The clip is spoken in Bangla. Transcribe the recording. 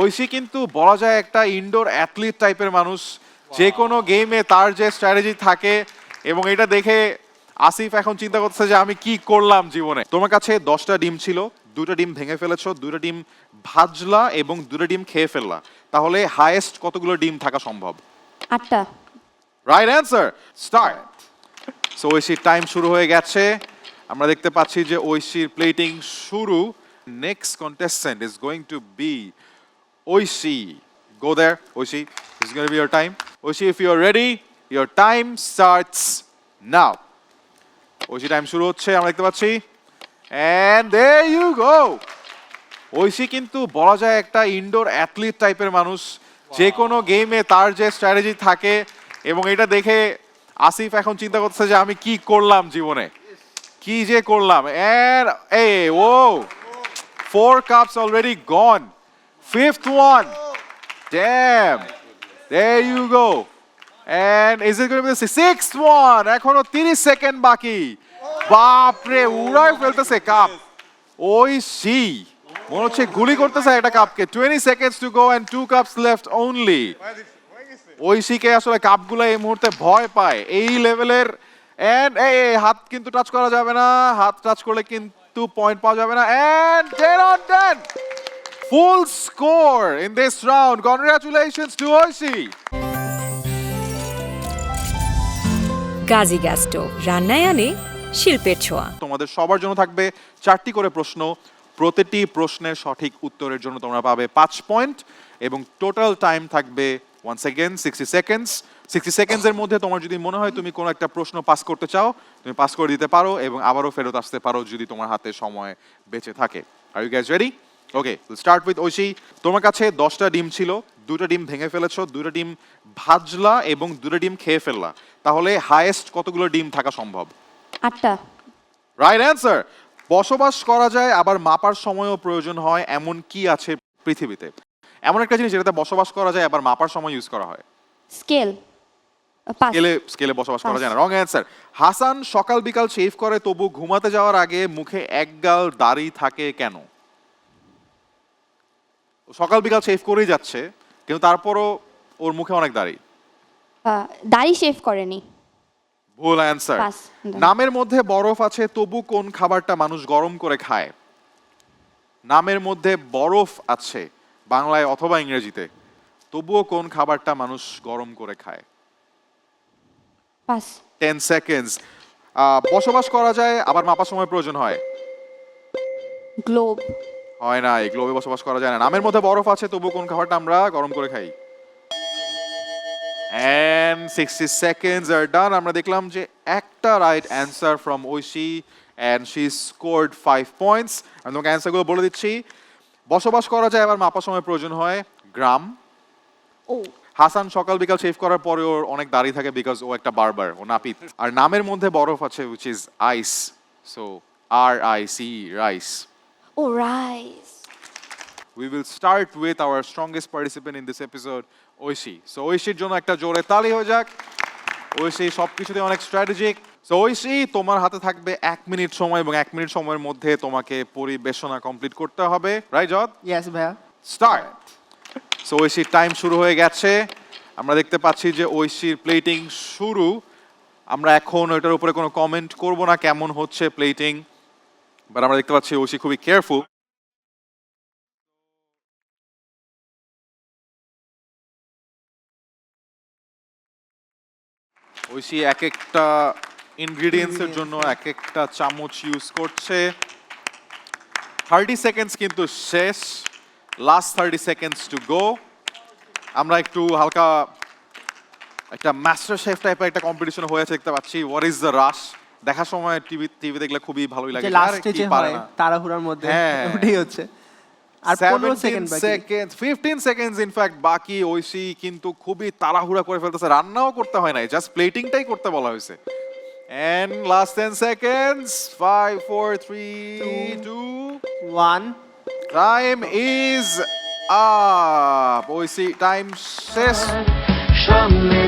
ঐশী কিন্তু বলা যায় একটা ইনডোর অ্যাথলিট টাইপের মানুষ। যে কোনো গেমে তার যে স্ট্র্যাটেজি থাকে এবং এটা দেখে আসিফ এখন চিন্তা করতেছে যে আমি কি করলাম জীবনে। তোমার কাছে দশটা ডিম ছিল দুটো ডিম ভেঙে ফেলেছো দুটো ডিম ভাজলা এবং দুটো ডিম খেয়ে ফেললা। তাহলে হাইয়েস্ট কতগুলো ডিম থাকা সম্ভব? আটটা। রাইট অ্যান্সার স্টার্ট সো ঐশীর টাইম শুরু হয়ে গেছে। আমরা দেখতে পাচ্ছি যে ঐশীর প্লেটিং শুরু। Next contestant is going to be Aishi go there Aishi is going be your time Aishi if you are ready your time starts now Aishi time শুরু হচ্ছে আমরা দেখতে পাচ্ছি। And there you go Aishi কিন্তু বলা যায় একটা ইনডোর অ্যাথলিট টাইপের মানুষ। যে কোনো গেমে তার যে স্ট্র্যাটেজি থাকে এবং এটা দেখে আসিফ এখন চিন্তা করতেছে যে আমি কি করলাম জীবনে। কি যে করলাম। এর এ ও four cups already gone fifth one damn there you go. And is it going to be the sixth one? এখনও 30 সেকেন্ড বাকি। বাপরে উড়াই ফেলতেছে কাপ। ওই সি। মনে হচ্ছে গুলি করতেছে একটা কাপকে। 20 seconds to go and two cups left only ঐশীকে আসলে কাপগুলো এই মুহূর্তে ভয় পায়। এই লেভেলের এন্ড এই, হাত কিন্তু টাচ করা যাবে না। হাত টাচ করলে কিন্তু পয়েন্ট পাওয়া যাবে না। And 10 on 10 full score in this round congratulations to Oishi Gazi gas stove রান্নায় আনে শিল্পের ছোঁয়া তোমাদের সবার জন্য থাকবে চারটি করে প্রশ্ন। প্রতিটি প্রশ্নের সঠিক উত্তরের জন্য তোমরা পাবে পাঁচ পয়েন্ট এবং টোটাল টাইম থাকবে one second sixty seconds sixty সেকেন্ডসের মধ্যে তোমার যদি মনে হয় তুমি কোনো একটা প্রশ্ন পাস করতে চাও তুমি পাস করে দিতে পারো এবং আবারও ফেরত আসতে পারো যদি তোমার হাতে সময় বেঁচে থাকে। Are you guys ready okay start with Oishi তোমার কাছে দশটা ডিম ছিল দুটো ডিম ভেঙে ফেলেছো দুটো ডিম ভাজলা এবং দুটো ডিম খেয়ে ফেললা। তাহলে হাইয়েস্ট কতগুলো ডিম থাকা সম্ভব? আটটা। রাইট অ্যান্সার বসবাস করা যায় আবার মাপার সময়ও প্রয়োজন হয় এমন কি আছে পৃথিবীতে? এমন একটা জিনিস যেটাতে বসবাস করা যায় আবার মাপার সময় ইউজ করা হয়। স্কেল স্কেলে স্কেলে বসবাস করা যায় না। রং অ্যান্সার হাসান সকাল বিকাল শেভ করে তবু ঘুমাতে যাওয়ার আগে মুখে এক গাল দাড়ি থাকে কেন? সকাল বিকাল শেভ করেই যাচ্ছে কিন্তু তারপরও ওর মুখে অনেক দাড়ি। দাড়ি শেভ করেনি। ভুল অ্যান্সার নামের মধ্যে বরফ আছে তবু কোন খাবারটা মানুষ গরম করে খায়? নামের মধ্যে বরফ আছে বাংলায় অথবা ইংরেজিতে তবুও কোন খাবারটা মানুষ গরম করে খায়? পাস টেন সেকেন্ডস বসবাস করা যায় আবার মাপার সময় প্রয়োজন হয়? গ্লোব হয় না এই গ্লোবে বসবাস করা যায় না। নামের মধ্যে বরফ আছে তবু কোন খাবারটা আমরা গরম করে খাই? And sixty seconds are done আমরা দেখলাম যে একটা right answer from Oishi and she scored five points আমি তোমাকে অ্যান্সারগুলো বলে দিচ্ছি। বসবাস করা যায় আবার মাপার সময় প্রয়োজন হয়। গ্রাম। ও। হাসান সকাল বিকাল শেভ করার পরে ওর অনেক দাড়ি থাকে বিকজ ও একটা বারবার ও নাপিত। আর নামের মধ্যে বরফ আছে which is ice so R I C rice O rice We will start with our strongest participant in this episode, Oishi so ঐশীর জন্য একটা জোরে তালি হয়ে যাক। ঐশী সব কিছুতে অনেক স্ট্র্যাটেজিক সো ঐশী তোমার হাতে থাকবে এক মিনিট সময় এবং এক মিনিট সময়ের মধ্যে তোমাকে পরিবেশনা কমপ্লিট করতে হবে। রাইট জদ ইয়েস ভাইয়া। স্টার্ট সো ঐশীর টাইম শুরু হয়ে গেছে। আমরা দেখতে পাচ্ছি যে ঐশীর প্লেটিং শুরু। আমরা এখন ওইটার উপরে কোনো কমেন্ট করব না কেমন হচ্ছে প্লেটিং বাট আমরা দেখতে পাচ্ছি ঐশী খুবই কেয়ারফুল ঐশী এক একটা ইনগ্রিডিয়েন্টসের জন্য এক একটা চামচ ইউজ করছে। থার্টি সেকেন্ডস কিন্তু শেষ। Last thirty seconds to go আমরা একটু হালকা একটা মাস্টার শেফ টাইপের একটা কম্পিটিশন হয়েছে, দেখতে পাচ্ছি। হোয়াট ইজ দ্য রাশ দেখার সময় টিভি টিভি দেখলে খুবই ভালোই লাগে। আরে লাস্টে কি যে পারে হয় না। তাড়াহুড়ার মধ্যে হ্যাঁ। ওটাই হচ্ছে। আর পনেরো সেকেন্ড বাকি। সেকেন্ড ফিফটিন সেকেন্ডস ইনফ্যাক্ট বাকি ঐশী কিন্তু খুবই তাড়াহুড়া করে ফেলতেছে। রান্নাও করতে হয় নাই জাস্ট প্লেটিংটাই করতে বলা হয়েছে। And last ten seconds five four three two one time is up Oishi time শেষ। সামনে